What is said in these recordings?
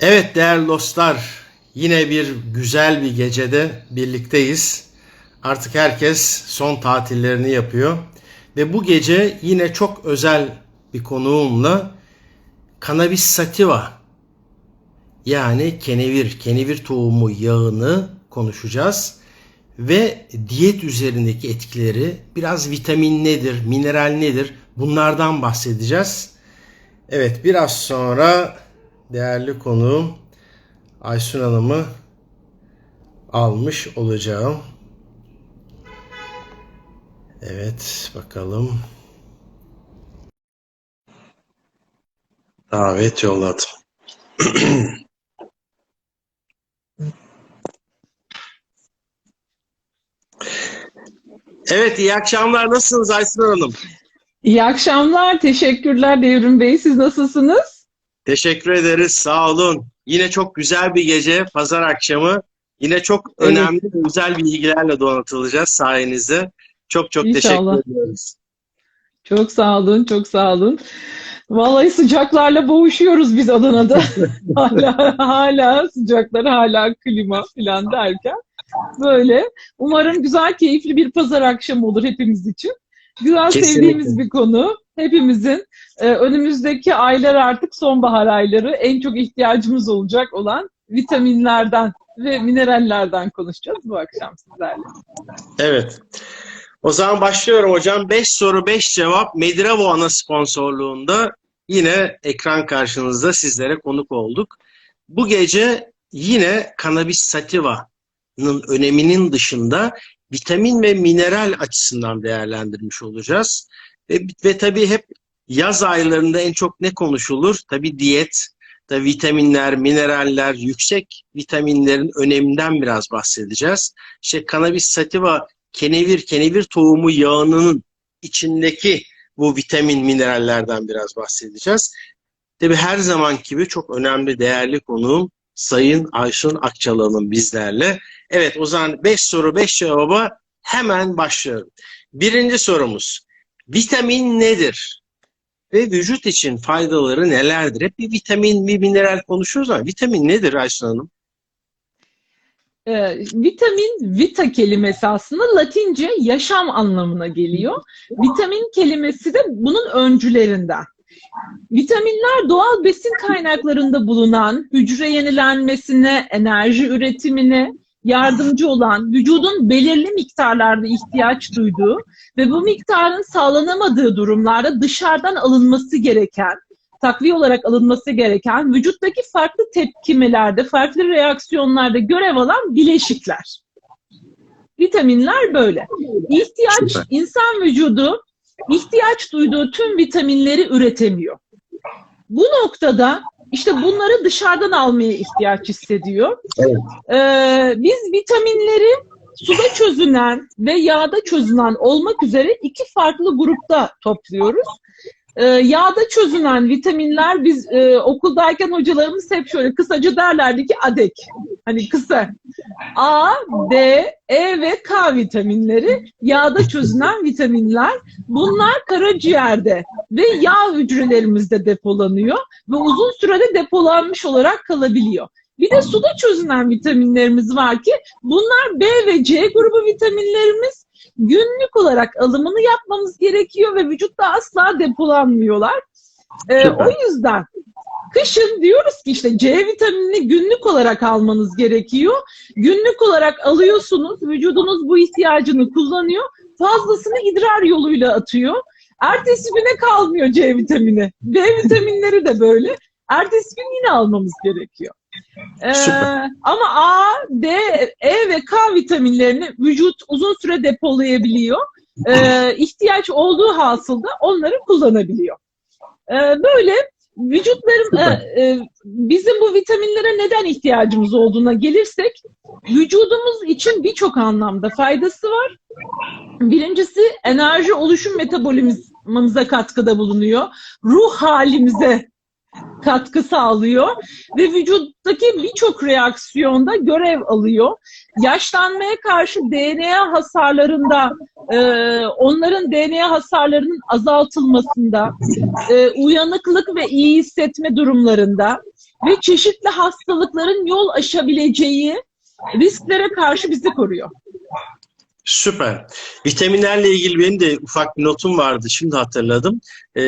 Evet değerli dostlar, yine bir güzel bir gecede birlikteyiz. Artık herkes son tatillerini yapıyor ve bu gece yine çok özel bir konuğumla Cannabis sativa yani kenevir, kenevir tohumu yağını konuşacağız ve diyet üzerindeki etkileri, biraz vitamin nedir, mineral nedir bunlardan bahsedeceğiz. Evet biraz sonra değerli konuğum Aysun Hanım'ı almış olacağım. Evet bakalım. Davet yolladım. Evet iyi akşamlar. Nasılsınız Aysun Hanım? İyi akşamlar. Teşekkürler Devrim Bey. Siz nasılsınız? Teşekkür ederiz. Sağ olun. Yine çok güzel bir gece. Pazar akşamı. Yine çok Evet. önemli güzel bilgilerle donatılacağız sayenizde. Çok çok İnşallah. teşekkür ediyoruz. Çok sağ olun, çok sağ olun. Vallahi sıcaklarla boğuşuyoruz biz Adana'da. hala, hala sıcaklar, hala klima falan derken. Böyle. Umarım güzel, keyifli bir pazar akşamı olur hepimiz için. Güzel Kesinlikle. sevdiğimiz bir konu. Hepimizin e, önümüzdeki aylar artık sonbahar ayları en çok ihtiyacımız olacak olan vitaminlerden ve minerallerden konuşacağız bu akşam sizlerle. Evet. O zaman başlıyorum hocam. 5 soru 5 cevap Mediravo ana sponsorluğunda yine ekran karşınızda sizlere konuk olduk. Bu gece yine Cannabis sativa'nın öneminin dışında vitamin ve mineral açısından değerlendirmiş olacağız. Ve, ve tabii hep yaz aylarında en çok ne konuşulur? Tabii diyet, tabii vitaminler, mineraller, yüksek vitaminlerin öneminden biraz bahsedeceğiz. İşte Cannabis sativa kenevir, kenevir tohumu yağının içindeki bu vitamin minerallerden biraz bahsedeceğiz. Tabi her zaman gibi çok önemli, değerli konuğum Sayın Ayşun Akçalan'ın bizlerle. Evet o zaman 5 soru 5 cevaba hemen başlıyorum. Birinci sorumuz. Vitamin nedir? Ve vücut için faydaları nelerdir? Hep bir vitamin, bir mineral konuşuyoruz ama vitamin nedir Ayşun Hanım? Ee, vitamin, vita kelimesi aslında Latince yaşam anlamına geliyor. Vitamin kelimesi de bunun öncülerinden. Vitaminler doğal besin kaynaklarında bulunan hücre yenilenmesine, enerji üretimine yardımcı olan, vücudun belirli miktarlarda ihtiyaç duyduğu ve bu miktarın sağlanamadığı durumlarda dışarıdan alınması gereken, takviye olarak alınması gereken vücuttaki farklı tepkimelerde, farklı reaksiyonlarda görev alan bileşikler. Vitaminler böyle. İhtiyaç, Süper. insan vücudu ihtiyaç duyduğu tüm vitaminleri üretemiyor. Bu noktada işte bunları dışarıdan almaya ihtiyaç hissediyor. Evet. Ee, biz vitaminleri suda çözünen ve yağda çözünen olmak üzere iki farklı grupta topluyoruz. Ee, yağda çözünen vitaminler biz e, okuldayken hocalarımız hep şöyle kısaca derlerdi ki ADEK. Hani kısa. A, D, E ve K vitaminleri yağda çözünen vitaminler. Bunlar karaciğerde ve yağ hücrelerimizde depolanıyor ve uzun sürede depolanmış olarak kalabiliyor. Bir de suda çözünen vitaminlerimiz var ki bunlar B ve C grubu vitaminlerimiz günlük olarak alımını yapmamız gerekiyor ve vücutta asla depolanmıyorlar. Ee, o yüzden kışın diyoruz ki işte C vitaminini günlük olarak almanız gerekiyor. Günlük olarak alıyorsunuz, vücudunuz bu ihtiyacını kullanıyor. Fazlasını idrar yoluyla atıyor. Ertesi güne kalmıyor C vitamini. B vitaminleri de böyle. Ertesi gün yine almamız gerekiyor. Ee, Süper. ama A, D, E ve K vitaminlerini vücut uzun süre depolayabiliyor. Ee, ihtiyaç olduğu hasılda onları kullanabiliyor. Ee, böyle vücutların e, e, bizim bu vitaminlere neden ihtiyacımız olduğuna gelirsek vücudumuz için birçok anlamda faydası var. Birincisi enerji oluşum metabolizmamıza katkıda bulunuyor. Ruh halimize katkı sağlıyor ve vücuttaki birçok reaksiyonda görev alıyor. Yaşlanmaya karşı DNA hasarlarında, e, onların DNA hasarlarının azaltılmasında, e, uyanıklık ve iyi hissetme durumlarında, ve çeşitli hastalıkların yol aşabileceği risklere karşı bizi koruyor. Süper. Vitaminlerle ilgili benim de ufak bir notum vardı. Şimdi hatırladım. Ee,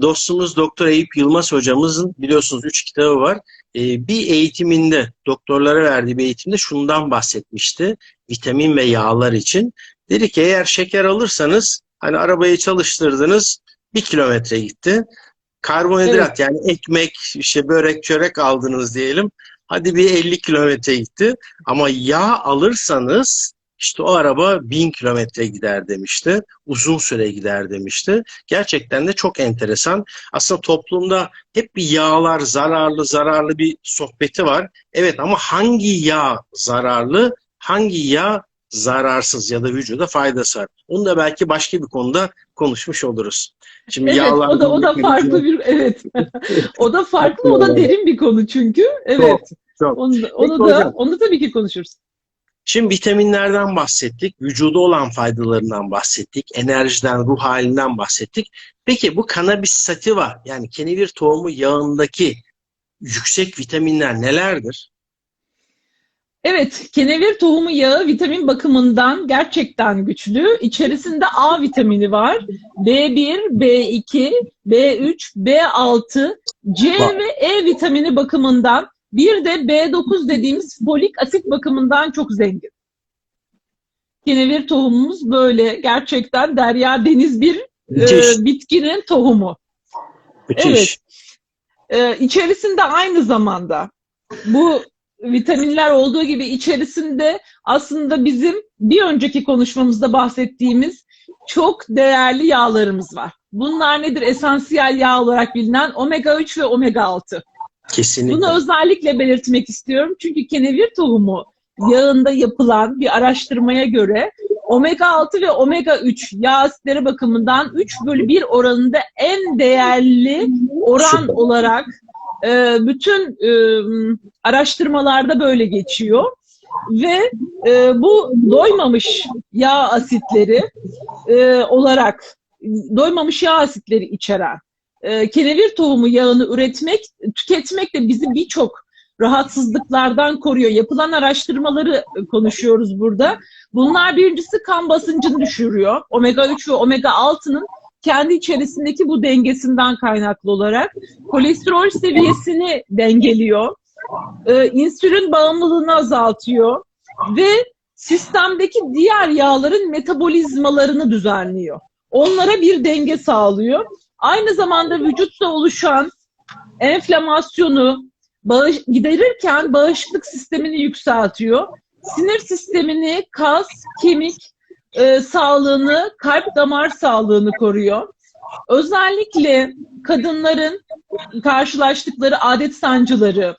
dostumuz Doktor Eyüp Yılmaz hocamızın biliyorsunuz üç kitabı var. Ee, bir eğitiminde, doktorlara verdiği bir eğitimde şundan bahsetmişti. Vitamin ve yağlar için. Dedi ki eğer şeker alırsanız hani arabayı çalıştırdınız bir kilometre gitti. Karbonhidrat yani ekmek, işte börek, çörek aldınız diyelim. Hadi bir 50 kilometre gitti. Ama yağ alırsanız işte o araba bin kilometre gider demişti. Uzun süre gider demişti. Gerçekten de çok enteresan. Aslında toplumda hep bir yağlar zararlı zararlı bir sohbeti var. Evet ama hangi yağ zararlı, hangi yağ zararsız ya da vücuda faydası var. Onu da belki başka bir konuda konuşmuş oluruz. Şimdi Evet, yağlar o da o da farklı bir evet. o da farklı, o da derin bir konu çünkü. Evet. çok. Onu, da- onu Peki da hocam. onu tabii ki konuşuruz. Şimdi vitaminlerden bahsettik, vücuda olan faydalarından bahsettik, enerjiden, ruh halinden bahsettik. Peki bu cannabis sativa yani kenevir tohumu yağındaki yüksek vitaminler nelerdir? Evet, kenevir tohumu yağı vitamin bakımından gerçekten güçlü. İçerisinde A vitamini var. B1, B2, B3, B6, C ve E vitamini bakımından bir de B9 dediğimiz folik asit bakımından çok zengin. Kenevir tohumumuz böyle gerçekten derya deniz bir e, bitkinin tohumu. müthiş. Evet. Ee, içerisinde aynı zamanda bu vitaminler olduğu gibi içerisinde aslında bizim bir önceki konuşmamızda bahsettiğimiz çok değerli yağlarımız var. Bunlar nedir? Esansiyel yağ olarak bilinen omega 3 ve omega 6. Kesinlikle. Bunu özellikle belirtmek istiyorum. Çünkü kenevir tohumu yağında yapılan bir araştırmaya göre omega 6 ve omega 3 yağ asitleri bakımından 3 bölü 1 oranında en değerli oran Süper. olarak e, bütün e, araştırmalarda böyle geçiyor. Ve e, bu doymamış yağ asitleri e, olarak doymamış yağ asitleri içeren e, kenevir tohumu yağını üretmek, tüketmek de bizi birçok rahatsızlıklardan koruyor. Yapılan araştırmaları konuşuyoruz burada. Bunlar birincisi kan basıncını düşürüyor. Omega 3 ve omega 6'nın kendi içerisindeki bu dengesinden kaynaklı olarak kolesterol seviyesini dengeliyor. Ee, insülin bağımlılığını azaltıyor ve sistemdeki diğer yağların metabolizmalarını düzenliyor. Onlara bir denge sağlıyor. Aynı zamanda vücutta oluşan enflamasyonu bağış, giderirken bağışıklık sistemini yükseltiyor. Sinir sistemini, kas, kemik e, sağlığını, kalp damar sağlığını koruyor. Özellikle kadınların karşılaştıkları adet sancıları,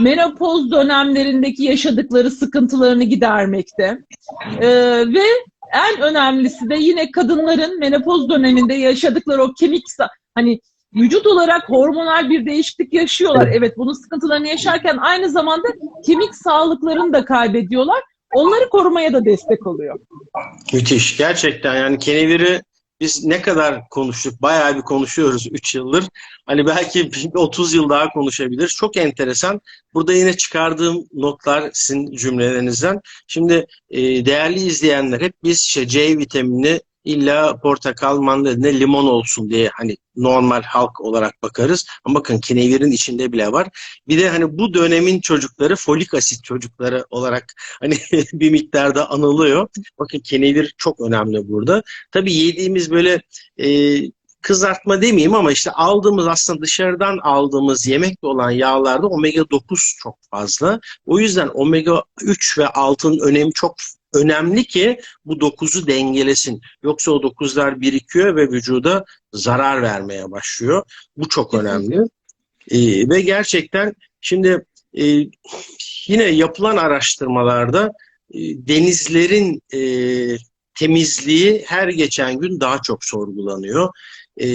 menopoz dönemlerindeki yaşadıkları sıkıntılarını gidermekte. E, ve en önemlisi de yine kadınların menopoz döneminde yaşadıkları o kemik hani vücut olarak hormonal bir değişiklik yaşıyorlar. Evet bunun sıkıntılarını yaşarken aynı zamanda kemik sağlıklarını da kaybediyorlar. Onları korumaya da destek oluyor. Müthiş. Gerçekten yani keneviri biz ne kadar konuştuk? Bayağı bir konuşuyoruz 3 yıldır. Hani belki bir 30 yıl daha konuşabiliriz. Çok enteresan. Burada yine çıkardığım notlar sizin cümlelerinizden. Şimdi e, değerli izleyenler hep biz işte C vitamini illa portakal, mandalina, limon olsun diye hani normal halk olarak bakarız. Ama bakın kenevirin içinde bile var. Bir de hani bu dönemin çocukları folik asit çocukları olarak hani bir miktarda anılıyor. Bakın kenevir çok önemli burada. Tabii yediğimiz böyle e, kızartma demeyeyim ama işte aldığımız aslında dışarıdan aldığımız yemekle olan yağlarda omega 9 çok fazla. O yüzden omega 3 ve 6'nın önemi çok önemli ki bu 9'u dengelesin. Yoksa o 9'lar birikiyor ve vücuda zarar vermeye başlıyor. Bu çok önemli. Ee, ve gerçekten şimdi e, yine yapılan araştırmalarda e, denizlerin e, temizliği her geçen gün daha çok sorgulanıyor. E,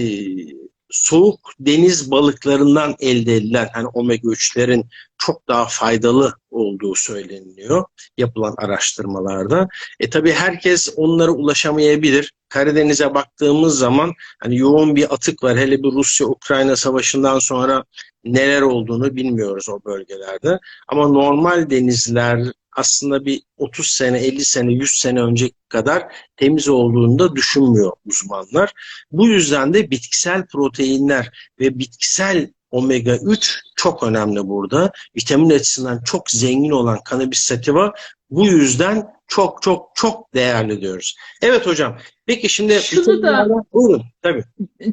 soğuk deniz balıklarından elde edilen hani omega 3'lerin çok daha faydalı olduğu söyleniyor yapılan araştırmalarda. E tabii herkes onlara ulaşamayabilir. Karadeniz'e baktığımız zaman hani yoğun bir atık var. Hele bir Rusya-Ukrayna savaşından sonra neler olduğunu bilmiyoruz o bölgelerde. Ama normal denizler aslında bir 30 sene, 50 sene, 100 sene önceki kadar temiz olduğunu da düşünmüyor uzmanlar. Bu yüzden de bitkisel proteinler ve bitkisel omega 3 çok önemli burada. Vitamin açısından çok zengin olan cannabis sativa bu yüzden çok çok çok değerli diyoruz. Evet hocam. Peki şimdi Şunu da- Buyurun, tabii.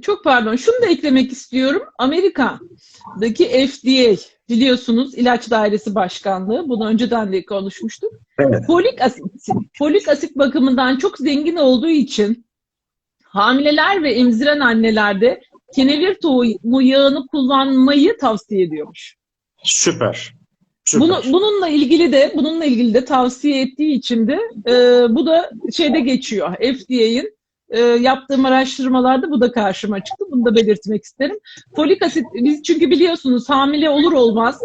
Çok pardon. Şunu da eklemek istiyorum. Amerika'daki FDA biliyorsunuz ilaç dairesi başkanlığı. Bunu önceden de konuşmuştuk. Evet. Folik asit, folik asit bakımından çok zengin olduğu için hamileler ve emziren annelerde kenevir tohumu yağını kullanmayı tavsiye ediyormuş. Süper. Süper. Bunu, bununla ilgili de bununla ilgili de tavsiye ettiği için de e, bu da şeyde geçiyor. FDA'in e, yaptığım araştırmalarda bu da karşıma çıktı. Bunu da belirtmek isterim. Folik asit biz çünkü biliyorsunuz hamile olur olmaz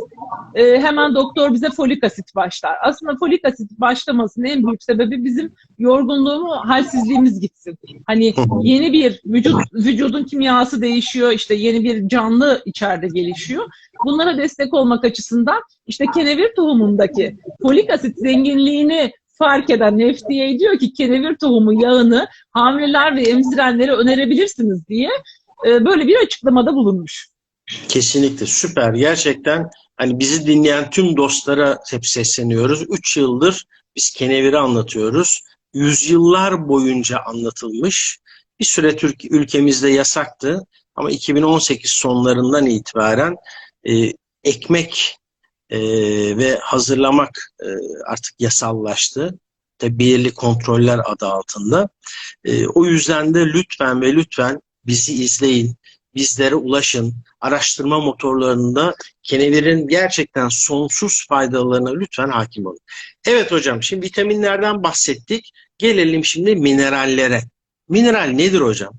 e, hemen doktor bize folik asit başlar. Aslında folik asit başlamasının en büyük sebebi bizim yorgunluğumuz, halsizliğimiz gitsin. Hani yeni bir vücut vücudun kimyası değişiyor, işte yeni bir canlı içeride gelişiyor. Bunlara destek olmak açısından işte kenevir tohumundaki folik asit zenginliğini fark eden FDA diyor ki kenevir tohumu yağını hamileler ve emzirenlere önerebilirsiniz diye e, böyle bir açıklamada bulunmuş. Kesinlikle süper. Gerçekten hani bizi dinleyen tüm dostlara hep sesleniyoruz. 3 yıldır biz keneviri anlatıyoruz. Yüzyıllar boyunca anlatılmış. Bir süre Türk ülkemizde yasaktı ama 2018 sonlarından itibaren e, ekmek e, ve hazırlamak e, artık yasallaştı. Belirli kontroller adı altında. E, o yüzden de lütfen ve lütfen bizi izleyin, bizlere ulaşın. Araştırma motorlarında kenevirin gerçekten sonsuz faydalarına lütfen hakim olun. Evet hocam şimdi vitaminlerden bahsettik. Gelelim şimdi minerallere. Mineral nedir hocam?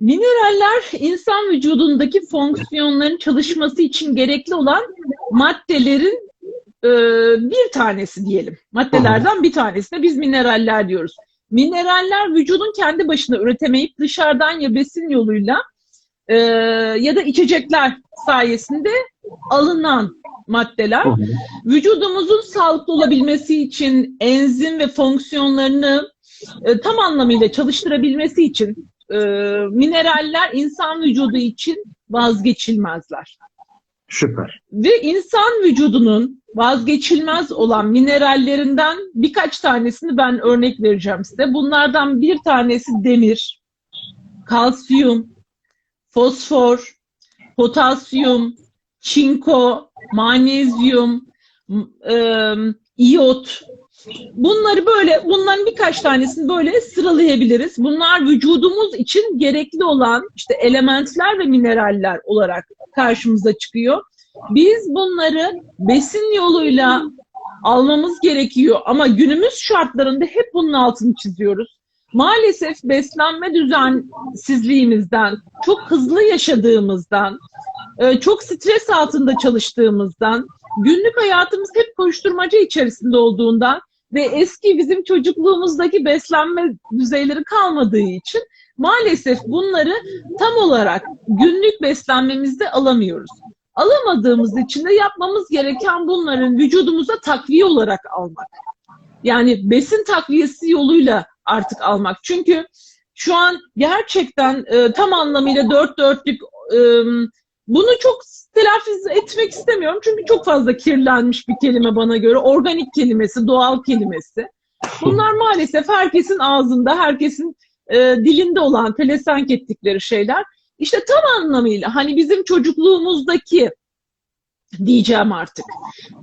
Mineraller insan vücudundaki fonksiyonların çalışması için gerekli olan maddelerin e, bir tanesi diyelim. Maddelerden bir tanesine biz mineraller diyoruz. Mineraller vücudun kendi başına üretemeyip dışarıdan ya besin yoluyla e, ya da içecekler sayesinde alınan maddeler. Vücudumuzun sağlıklı olabilmesi için enzim ve fonksiyonlarını e, tam anlamıyla çalıştırabilmesi için e, mineraller insan vücudu için vazgeçilmezler. Süper. Ve insan vücudunun vazgeçilmez olan minerallerinden birkaç tanesini ben örnek vereceğim size. Bunlardan bir tanesi demir, kalsiyum, fosfor, potasyum, çinko, magnezyum, m- e, iyot. Bunları böyle, bunların birkaç tanesini böyle sıralayabiliriz. Bunlar vücudumuz için gerekli olan işte elementler ve mineraller olarak karşımıza çıkıyor. Biz bunları besin yoluyla almamız gerekiyor ama günümüz şartlarında hep bunun altını çiziyoruz. Maalesef beslenme düzensizliğimizden, çok hızlı yaşadığımızdan, e, çok stres altında çalıştığımızdan, günlük hayatımız hep koşturmaca içerisinde olduğundan ve eski bizim çocukluğumuzdaki beslenme düzeyleri kalmadığı için maalesef bunları tam olarak günlük beslenmemizde alamıyoruz. Alamadığımız için de yapmamız gereken bunların vücudumuza takviye olarak almak. Yani besin takviyesi yoluyla artık almak. Çünkü şu an gerçekten e, tam anlamıyla dört dörtlük e, bunu çok telaffuz etmek istemiyorum. Çünkü çok fazla kirlenmiş bir kelime bana göre. Organik kelimesi, doğal kelimesi. Bunlar maalesef herkesin ağzında, herkesin e, dilinde olan, pelesenk ettikleri şeyler. İşte tam anlamıyla hani bizim çocukluğumuzdaki diyeceğim artık.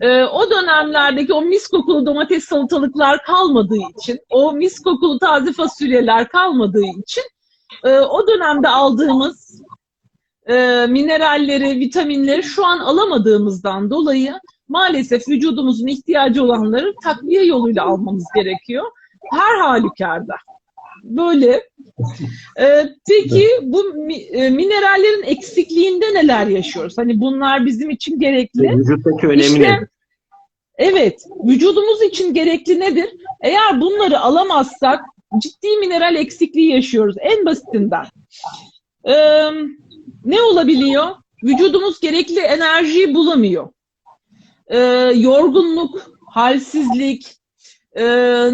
E, o dönemlerdeki o mis kokulu domates salatalıklar kalmadığı için, o mis kokulu taze fasulyeler kalmadığı için e, o dönemde aldığımız e, mineralleri, vitaminleri şu an alamadığımızdan dolayı maalesef vücudumuzun ihtiyacı olanları takviye yoluyla almamız gerekiyor. Her halükarda. böyle. Ee, peki bu e, minerallerin eksikliğinde neler yaşıyoruz? Hani bunlar bizim için gerekli. Vücuttaki önemi İşte? Evet, vücudumuz için gerekli nedir? Eğer bunları alamazsak ciddi mineral eksikliği yaşıyoruz en basitinden. Ee, ne olabiliyor? Vücudumuz gerekli enerjiyi bulamıyor. Ee, yorgunluk, halsizlik, e,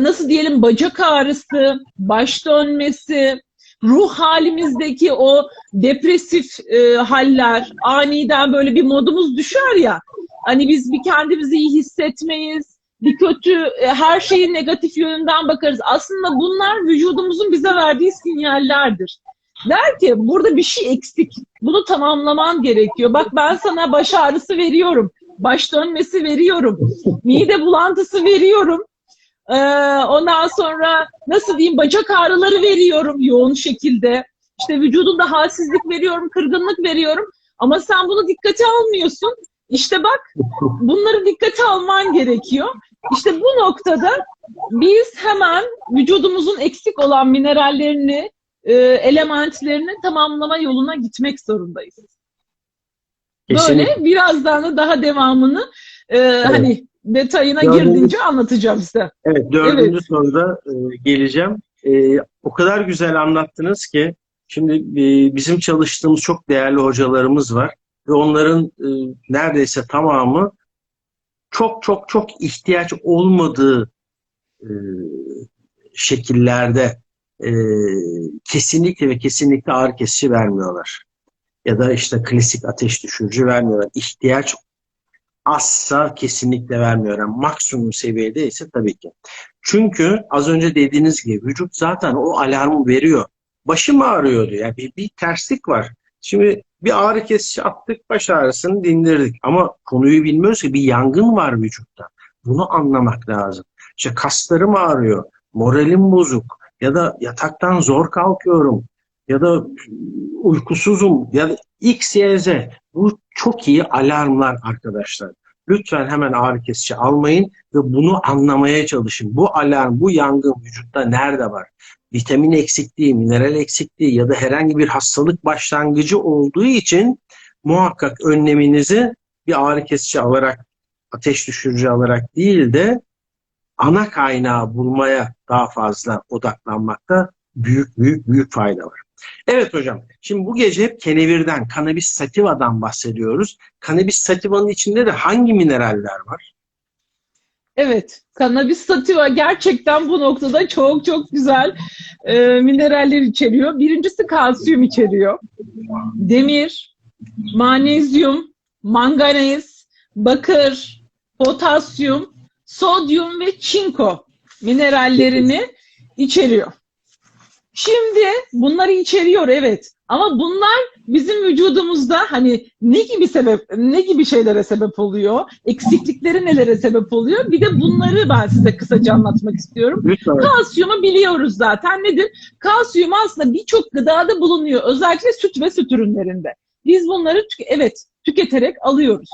nasıl diyelim bacak ağrısı, baş dönmesi, ruh halimizdeki o depresif e, haller, aniden böyle bir modumuz düşer ya, Hani biz bir kendimizi iyi hissetmeyiz, bir kötü, e, her şeyin negatif yönünden bakarız. Aslında bunlar vücudumuzun bize verdiği sinyallerdir. Der ki burada bir şey eksik, bunu tamamlaman gerekiyor. Bak ben sana baş ağrısı veriyorum, baş dönmesi veriyorum, mide bulantısı veriyorum. Ee, ondan sonra nasıl diyeyim bacak ağrıları veriyorum yoğun şekilde. İşte vücudunda halsizlik veriyorum, kırgınlık veriyorum. Ama sen bunu dikkate almıyorsun. İşte bak bunları dikkate alman gerekiyor. İşte bu noktada biz hemen vücudumuzun eksik olan minerallerini, e, elementlerini tamamlama yoluna gitmek zorundayız. Kesinlikle. Böyle birazdan da daha devamını e, hani detayına Dördüncü- girdiğince anlatacağım size. Evet, dördüncü Evet. soruda e, geleceğim. E, o kadar güzel anlattınız ki, şimdi e, bizim çalıştığımız çok değerli hocalarımız var ve onların e, neredeyse tamamı çok çok çok ihtiyaç olmadığı e, şekillerde e, kesinlikle ve kesinlikle ağrı kesici vermiyorlar. Ya da işte klasik ateş düşürücü vermiyorlar. İhtiyaç azsa kesinlikle vermiyorlar. Maksimum seviyede ise tabii ki. Çünkü az önce dediğiniz gibi vücut zaten o alarmı veriyor. Başım ağrıyor diyor. Yani bir, bir terslik var. Şimdi bir ağrı kesici attık, baş ağrısını dindirdik. Ama konuyu bilmiyoruz ki bir yangın var vücutta. Bunu anlamak lazım. İşte kaslarım ağrıyor, moralim bozuk ya da yataktan zor kalkıyorum ya da uykusuzum ya da X, Y, Z. Bu çok iyi alarmlar arkadaşlar. Lütfen hemen ağrı kesici almayın ve bunu anlamaya çalışın. Bu alarm, bu yangın vücutta nerede var? Vitamin eksikliği, mineral eksikliği ya da herhangi bir hastalık başlangıcı olduğu için muhakkak önleminizi bir ağrı kesici alarak, ateş düşürücü alarak değil de ana kaynağı bulmaya daha fazla odaklanmakta büyük büyük büyük fayda var. Evet hocam. Şimdi bu gece hep kenevirden, kanabis sativa'dan bahsediyoruz. Kanabis sativanın içinde de hangi mineraller var? Evet, Cannabis sativa gerçekten bu noktada çok çok güzel e, mineraller içeriyor. Birincisi kalsiyum içeriyor. Demir, manezyum, manganez, bakır, potasyum, sodyum ve çinko minerallerini içeriyor. Şimdi bunları içeriyor evet. Ama bunlar bizim vücudumuzda hani ne gibi sebep ne gibi şeylere sebep oluyor? Eksiklikleri nelere sebep oluyor? Bir de bunları ben size kısaca anlatmak istiyorum. Lütfen. Kalsiyumu biliyoruz zaten. Nedir? Kalsiyum aslında birçok gıdada bulunuyor. Özellikle süt ve süt ürünlerinde. Biz bunları evet tüketerek alıyoruz.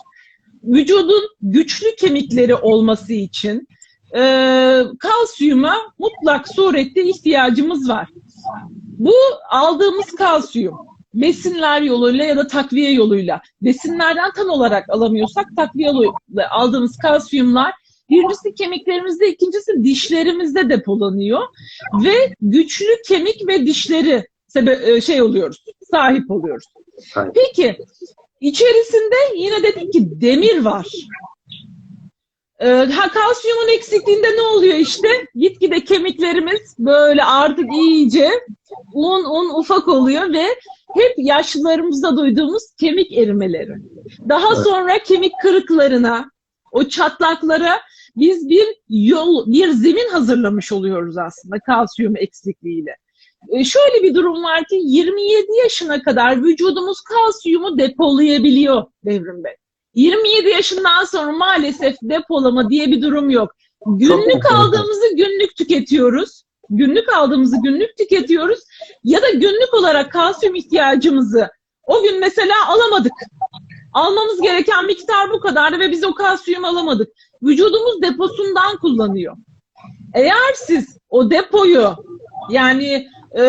Vücudun güçlü kemikleri olması için e, kalsiyuma mutlak surette ihtiyacımız var. Bu aldığımız kalsiyum besinler yoluyla ya da takviye yoluyla besinlerden tam olarak alamıyorsak takviye yoluyla aldığımız kalsiyumlar birincisi kemiklerimizde ikincisi dişlerimizde depolanıyor ve güçlü kemik ve dişleri sebe- e, şey oluyoruz sahip oluyoruz. Peki içerisinde yine dedik ki demir var. Ee, ha, kalsiyumun eksikliğinde ne oluyor işte? Gitgide kemiklerimiz böyle artık iyice un un ufak oluyor ve hep yaşlılarımızda duyduğumuz kemik erimeleri. Daha sonra kemik kırıklarına, o çatlaklara biz bir yol, bir zemin hazırlamış oluyoruz aslında kalsiyum eksikliğiyle. Ee, şöyle bir durum var ki 27 yaşına kadar vücudumuz kalsiyumu depolayabiliyor Devrim Bey. 27 yaşından sonra maalesef depolama diye bir durum yok. Günlük aldığımızı günlük tüketiyoruz. Günlük aldığımızı günlük tüketiyoruz. Ya da günlük olarak kalsiyum ihtiyacımızı o gün mesela alamadık. Almamız gereken miktar bu kadardı ve biz o kalsiyumu alamadık. Vücudumuz deposundan kullanıyor. Eğer siz o depoyu Yani e,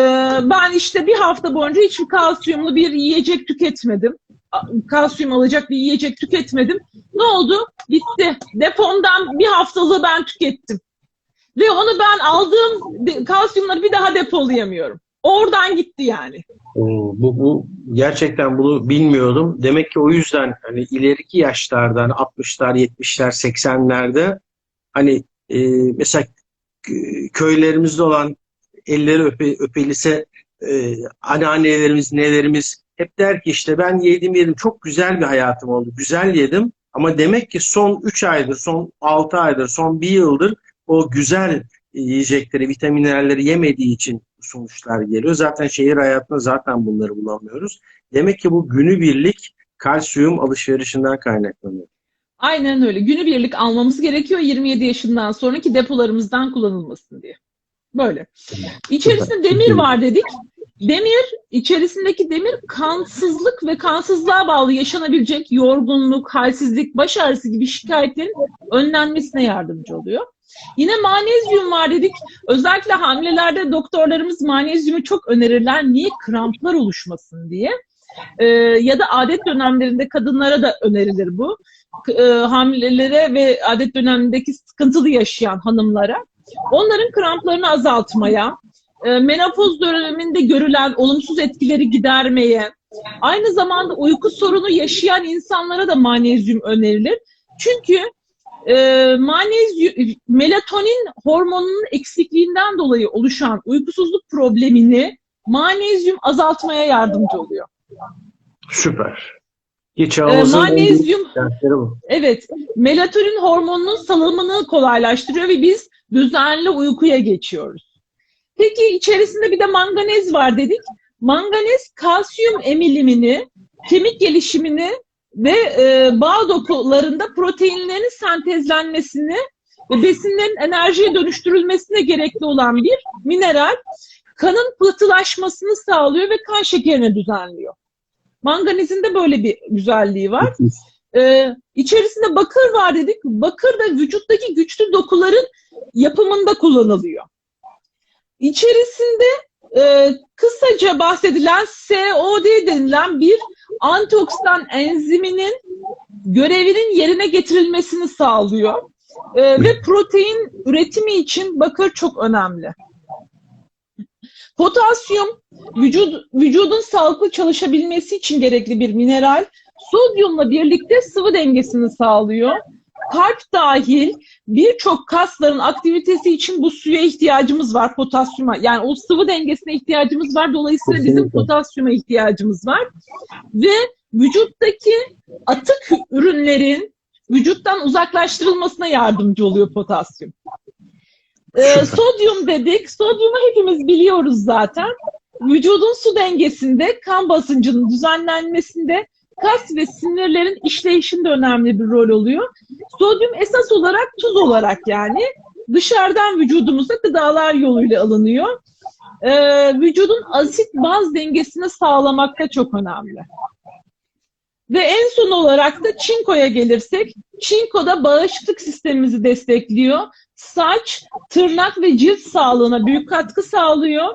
ben işte bir hafta boyunca hiç kalsiyumlu bir yiyecek tüketmedim. Kalsiyum alacak bir yiyecek tüketmedim. Ne oldu? Bitti. Depomdan bir haftalığı ben tükettim. Ve onu ben aldığım kalsiyumları bir daha depolayamıyorum. Oradan gitti yani. Oo, Bu, bu gerçekten bunu bilmiyordum. Demek ki o yüzden hani ileriki yaşlardan 60'lar, 70'ler, 80'lerde hani e, mesela köylerimizde olan elleri öpe, öpelise e, anneannelerimiz, nelerimiz hep der ki işte ben yedim yedim çok güzel bir hayatım oldu. Güzel yedim ama demek ki son 3 aydır, son 6 aydır, son 1 yıldır o güzel yiyecekleri, vitaminlerleri yemediği için bu sonuçlar geliyor. Zaten şehir hayatında zaten bunları bulamıyoruz. Demek ki bu günübirlik kalsiyum alışverişinden kaynaklanıyor. Aynen öyle. Günübirlik almamız gerekiyor 27 yaşından sonraki depolarımızdan kullanılmasın diye. Böyle. İçerisinde demir var dedik. Demir, içerisindeki demir kansızlık ve kansızlığa bağlı yaşanabilecek yorgunluk, halsizlik, baş ağrısı gibi şikayetlerin önlenmesine yardımcı oluyor. Yine manezyum var dedik. Özellikle hamilelerde doktorlarımız manezyumu çok önerirler. Niye? Kramplar oluşmasın diye. Ee, ya da adet dönemlerinde kadınlara da önerilir bu. K- e, hamilelere ve adet dönemindeki sıkıntılı yaşayan hanımlara. Onların kramplarını azaltmaya, menopoz döneminde görülen olumsuz etkileri gidermeye, aynı zamanda uyku sorunu yaşayan insanlara da manezyum önerilir. Çünkü e, manezyum, melatonin hormonunun eksikliğinden dolayı oluşan uykusuzluk problemini manezyum azaltmaya yardımcı oluyor. Süper. İç E, çağımızın en büyük manezyum. Evet, melatonin hormonunun salımını kolaylaştırıyor ve biz düzenli uykuya geçiyoruz. Peki içerisinde bir de manganez var dedik. Manganez kalsiyum emilimini, kemik gelişimini ve e, bağ dokularında proteinlerin sentezlenmesini ve besinlerin enerjiye dönüştürülmesine gerekli olan bir mineral. Kanın pıhtılaşmasını sağlıyor ve kan şekerini düzenliyor. Manganezin de böyle bir güzelliği var. Ee, içerisinde bakır var dedik. Bakır da vücuttaki güçlü dokuların yapımında kullanılıyor. İçerisinde e, kısaca bahsedilen COD denilen bir antioksidan enziminin görevinin yerine getirilmesini sağlıyor. E, ve protein üretimi için bakır çok önemli. Potasyum vücud, vücudun sağlıklı çalışabilmesi için gerekli bir mineral. Sodyumla birlikte sıvı dengesini sağlıyor. Kalp dahil birçok kasların aktivitesi için bu suya ihtiyacımız var potasyuma. Yani o sıvı dengesine ihtiyacımız var. Dolayısıyla bizim Kesinlikle. potasyuma ihtiyacımız var. Ve vücuttaki atık ürünlerin vücuttan uzaklaştırılmasına yardımcı oluyor potasyum. Ee, sodyum dedik. Sodyumu hepimiz biliyoruz zaten. Vücudun su dengesinde, kan basıncının düzenlenmesinde, kas ve sinirlerin işleyişinde önemli bir rol oluyor. Sodyum esas olarak tuz olarak yani dışarıdan vücudumuza gıdalar yoluyla alınıyor. Ee, vücudun asit baz dengesini sağlamakta çok önemli. Ve en son olarak da çinkoya gelirsek, çinko da bağışıklık sistemimizi destekliyor. Saç, tırnak ve cilt sağlığına büyük katkı sağlıyor.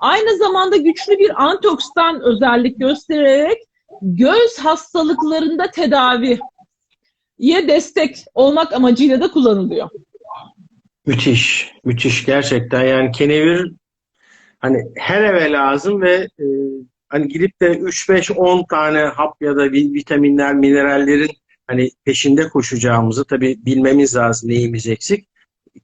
Aynı zamanda güçlü bir antioksidan özellik göstererek göz hastalıklarında tedaviye destek olmak amacıyla da kullanılıyor. Müthiş, müthiş gerçekten. Yani kenevir hani her eve lazım ve e, hani gidip de 3 5 10 tane hap ya da vi- vitaminler, minerallerin hani peşinde koşacağımızı tabii bilmemiz lazım neyimiz eksik.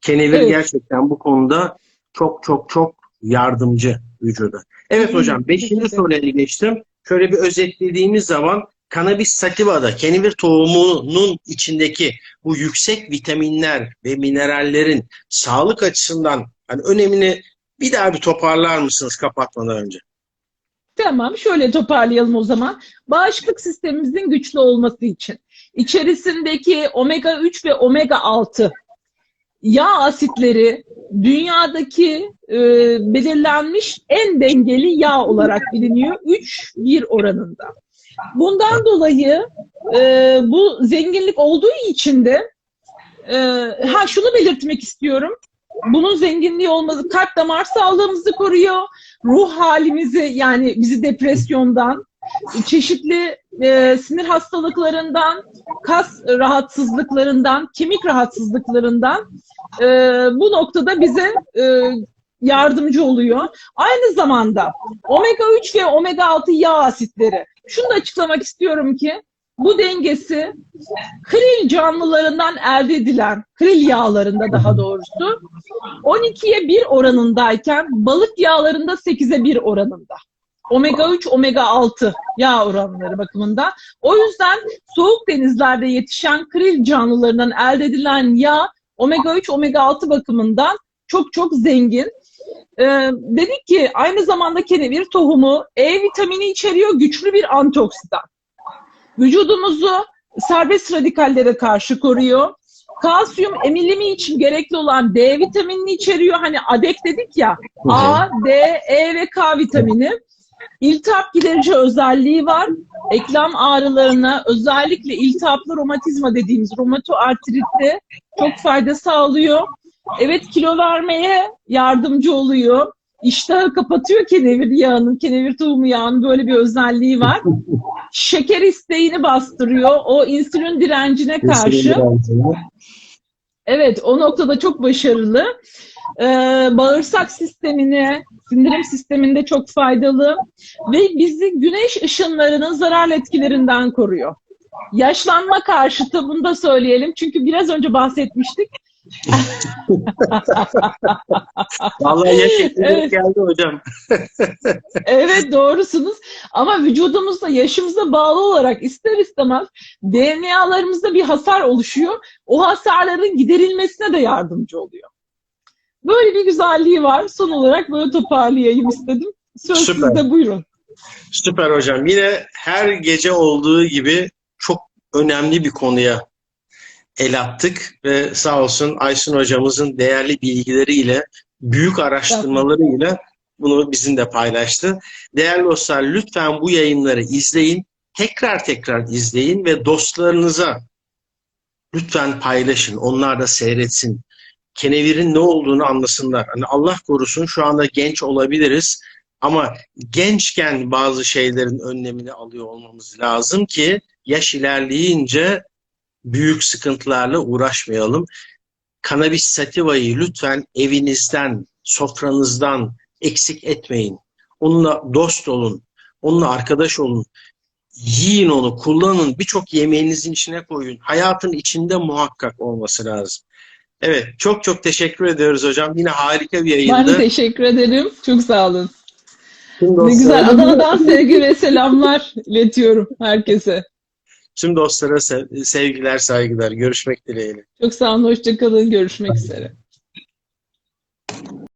Kenevir Evet. gerçekten bu konuda çok çok çok yardımcı vücuda. Evet hı, hocam 5. teşekkür soruya geçtim. Şöyle bir özetlediğimiz zaman Cannabis sativa'da kenevir tohumunun içindeki bu yüksek vitaminler ve minerallerin sağlık açısından hani önemini bir daha bir toparlar mısınız kapatmadan önce? Tamam, şöyle toparlayalım o zaman. Bağışıklık sistemimizin güçlü olması için içerisindeki omega 3 ve omega 6 yağ asitleri dünyadaki e, belirlenmiş en dengeli yağ olarak biliniyor. 3-1 oranında. Bundan dolayı e, bu zenginlik olduğu için de e, ha şunu belirtmek istiyorum. bunun zenginliği olması kalp damar sağlığımızı koruyor. Ruh halimizi yani bizi depresyondan, çeşitli e, sinir hastalıklarından, kas rahatsızlıklarından, kemik rahatsızlıklarından e, bu noktada bize e, yardımcı oluyor. Aynı zamanda omega 3 ve omega 6 yağ asitleri. Şunu da açıklamak istiyorum ki bu dengesi kril canlılarından elde edilen, kril yağlarında daha doğrusu 12'ye 1 oranındayken balık yağlarında 8'e 1 oranında. Omega 3, omega 6 yağ oranları bakımından. O yüzden soğuk denizlerde yetişen kril canlılarından elde edilen yağ omega 3, omega 6 bakımından çok çok zengin. Ee, dedik ki aynı zamanda kenevir tohumu E vitamini içeriyor, güçlü bir antioksidan. Vücudumuzu serbest radikallere karşı koruyor. Kalsiyum emilimi için gerekli olan D vitaminini içeriyor. Hani ADEK dedik ya. A, D, E ve K vitamini. İltihap giderici özelliği var. Eklem ağrılarına özellikle iltihaplı romatizma dediğimiz romatoartritte çok fayda sağlıyor. Evet kilo vermeye yardımcı oluyor. İştahı kapatıyor kenevir yağının, kenevir tohumu yağının böyle bir özelliği var. Şeker isteğini bastırıyor. O insülin direncine karşı. Evet, o noktada çok başarılı. Ee, bağırsak sistemine, sindirim sisteminde çok faydalı ve bizi güneş ışınlarının zararlı etkilerinden koruyor. Yaşlanma karşıtı bunu da söyleyelim. Çünkü biraz önce bahsetmiştik. Vallahi yaş Evet. geldi hocam. Evet doğrusunuz. Ama vücudumuzda yaşımıza bağlı olarak ister istemez DNA'larımızda bir hasar oluşuyor. O hasarların giderilmesine de yardımcı oluyor. Böyle bir güzelliği var. Son olarak böyle toparlayayım istedim. Söz Süper. sizde buyurun. Süper hocam. Yine her gece olduğu gibi çok önemli bir konuya el attık ve sağ olsun Aysun hocamızın değerli bilgileriyle, büyük araştırmalarıyla bunu bizimle paylaştı. Değerli dostlar lütfen bu yayınları izleyin, tekrar tekrar izleyin ve dostlarınıza lütfen paylaşın. Onlar da seyretsin. Kenevirin ne olduğunu anlasınlar. Hani Allah korusun şu anda genç olabiliriz ama gençken bazı şeylerin önlemini alıyor olmamız lazım ki yaş ilerleyince büyük sıkıntılarla uğraşmayalım. Cannabis sativa'yı lütfen evinizden, sofranızdan eksik etmeyin. Onunla dost olun, onunla arkadaş olun. Yiyin onu, kullanın. Birçok yemeğinizin içine koyun. Hayatın içinde muhakkak olması lazım. Evet, çok çok teşekkür ediyoruz hocam. Yine harika bir Ben yayındı. teşekkür ederim. Çok sağ olun. Ne güzel. Adana'dan sevgi ve selamlar iletiyorum herkese. Tüm dostlara sev- sevgiler, saygılar. Görüşmek dileğiyle. Çok sağ olun. Hoşçakalın. Görüşmek üzere.